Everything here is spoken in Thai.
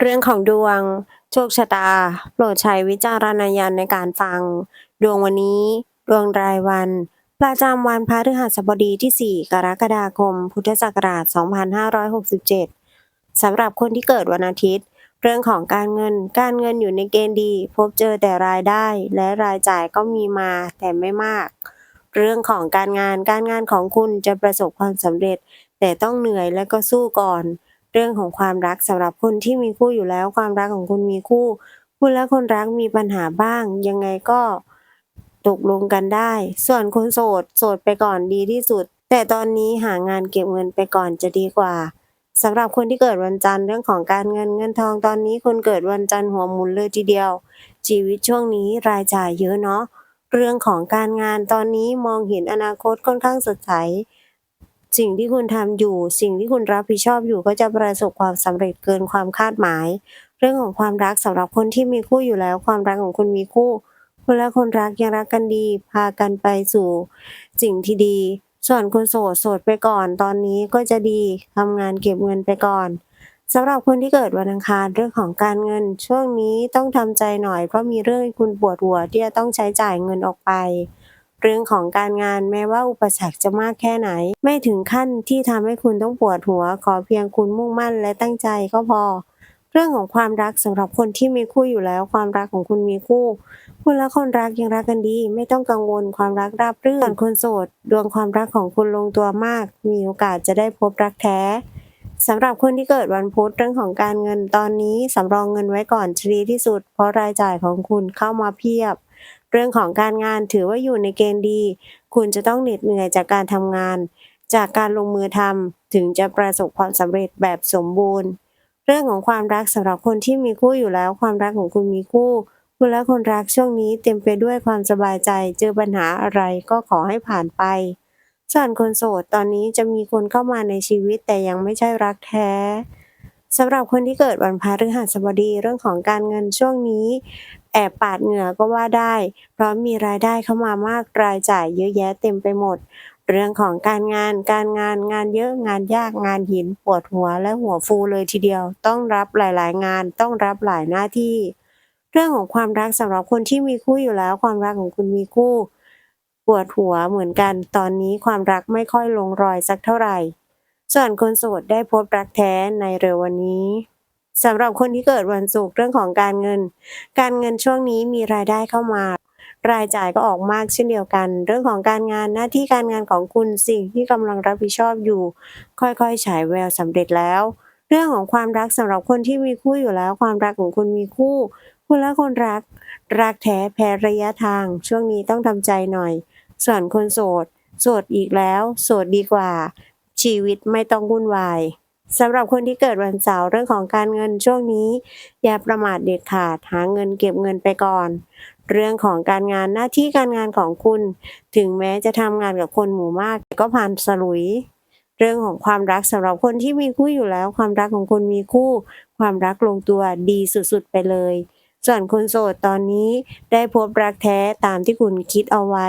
เรื่องของดวง โชคชะตา โปรดใช้วิจารณญาณในการฟัง ดวงวันนี้ ดวงรายวัน ประจำวันพฤหัสบดีที่ 4 กรกฎาคม พุทธศักราช 2567 สำหรับคนที่เกิดวันอาทิตย์ เรื่องของการเงิน การเงินอยู่ในเกณฑ์ดี พบเจอแต่รายได้และรายจ่ายก็มีมาแต่ไม่มาก เรื่องของการงาน การงานของคุณจะประสบความสำเร็จ แต่ต้องเหนื่อยและก็สู้ก่อน เรื่องของความรักสำหรับคนที่มีคู่อยู่แล้ว ความรักของคุณมีคู่ คุณและคนรักมีปัญหาบ้าง ยังไงก็ตกลงกันได้ ส่วนคนโสด โสดไปก่อนดีที่สุด แต่ตอนนี้หางานเก็บเงินไปก่อนจะดีกว่าสำหรับคนที่เกิดวันจันทร์เรื่องของการเงินเงินทองตอนนี้คนเกิดวันจันทร์หัวหมุนเลยทีเดียว ชีวิตช่วงนี้รายจ่ายเยอะเนาะเรื่องของการงานตอนนี้มองเห็นอนาคตค่อนข้างสดใส สิ่งที่คุณทำอยู่ สิ่งที่คุณรับผิดชอบอยู่ก็จะประสบความสำเร็จเกินความคาดหมาย เรื่องของความรักสำหรับคนที่มีคู่อยู่แล้ว ความรักของคุณมีคู่คุณและคนรักยังรักกันดี พากันไปสู่สิ่งที่ดี ส่วนคนโสดโสดไปก่อน ตอนนี้ก็จะดีทำงานเก็บเงินไปก่อนสำหรับคนที่เกิดวันอังคารเรื่องของการเงิน ช่วงนี้ต้องทำใจหน่อยเพราะมีเรื่องคุณปวดหัวที่จะต้องใช้จ่ายเงินออกไป เรื่องของการงานแม้ว่าอุปสรรคจะมากแค่ไหน ไม่ถึงขั้นที่ทำให้คุณต้องปวดหัว ขอเพียงคุณมุ่งมั่นและตั้งใจก็พอ เรื่องของความรักสำหรับคนที่มีคู่อยู่แล้ว ความรักของคุณมีคู่ คุณและคนรักยังรักกันดี ไม่ต้องกังวลความรักราบรื่นคนโสด ดวงความรักของคุณลงตัวมาก มีโอกาสจะได้พบรักแท้สำหรับคนที่เกิดวันพุธเรื่องของการเงินตอนนี้สำรองเงินไว้ก่อนจะดีที่สุด เพราะรายจ่ายของคุณเข้ามาเพียบ รื่องของการงานถือว่าอยู่ในเกณฑ์ดี คุณจะต้องเหน็ดเหนื่อยจากการทำงาน จากการลงมือทำถึงจะประสบความสำเร็จแบบสมบูรณ์ เรื่องของความรักสำหรับคนที่มีคู่อยู่แล้ว ความรักของคุณมีคู่ คุณและคนรักช่วงนี้เต็มไปด้วยความสบายใจ เจอปัญหาอะไรก็ขอให้ผ่านไปส่วนคนโสดตอนนี้จะมีคนเข้ามาในชีวิตแต่ยังไม่ใช่รักแท้ สำหรับคนที่เกิดวันพฤหัสบดีเรื่องของการเงินช่วงนี้ แอบปาดเหงื่อก็ว่าได้ เพราะมีรายได้เข้ามามากรายจ่ายเยอะแยะเต็มไปหมด เรื่องของการงานการงานงานเยอะงานยากงานหินปวดหัวและหัวฟูเลยทีเดียว ต้องรับหลาย ๆ งานต้องรับหลายหน้าที่ เรื่องของความรักสำหรับคนที่มีคู่อยู่แล้ว ความรักของคุณมีคู่ปวดหัวเหมือนกัน ตอนนี้ความรักไม่ค่อยลงรอยสักเท่าไหร่ ส่วนคนโสดได้พบรักแท้ในเร็ววันนี้สำหรับคนที่เกิดวันศุกร์เรื่องของการเงิน การเงินช่วงนี้มีรายได้เข้ามา รายจ่ายก็ออกมากเช่นเดียวกัน เรื่องของการงานหน้าที่การงานของคุณสิ่งที่กำลังรับผิดชอบอยู่ ค่อยๆฉายแววสำเร็จแล้ว เรื่องของความรักสำหรับคนที่มีคู่อยู่แล้ว ความรักของคุณมีคู่ คุณและคนรัก รักแท้แพ้ระยะทาง ช่วงนี้ต้องทำใจหน่อย ส่วนคนโสดโสดอีกแล้ว โสดดีกว่า ชีวิตไม่ต้องวุ่นวายสำหรับคนที่เกิดวันเสาร์เรื่องของการเงินช่วงนี้ อย่าประมาทเด็ดขาดหาเงินเก็บเงินไปก่อน เรื่องของการงานหน้าที่การงานของคุณ ถึงแม้จะทำงานกับคนหมู่มากก็ผ่านสลุย เรื่องของความรักสำหรับคนที่มีคู่อยู่แล้ว ความรักของคุณมีคู่ ความรักลงตัวดีสุดๆไปเลย ส่วนคนโสดตอนนี้ได้พบรักแท้ตามที่คุณคิดเอาไว้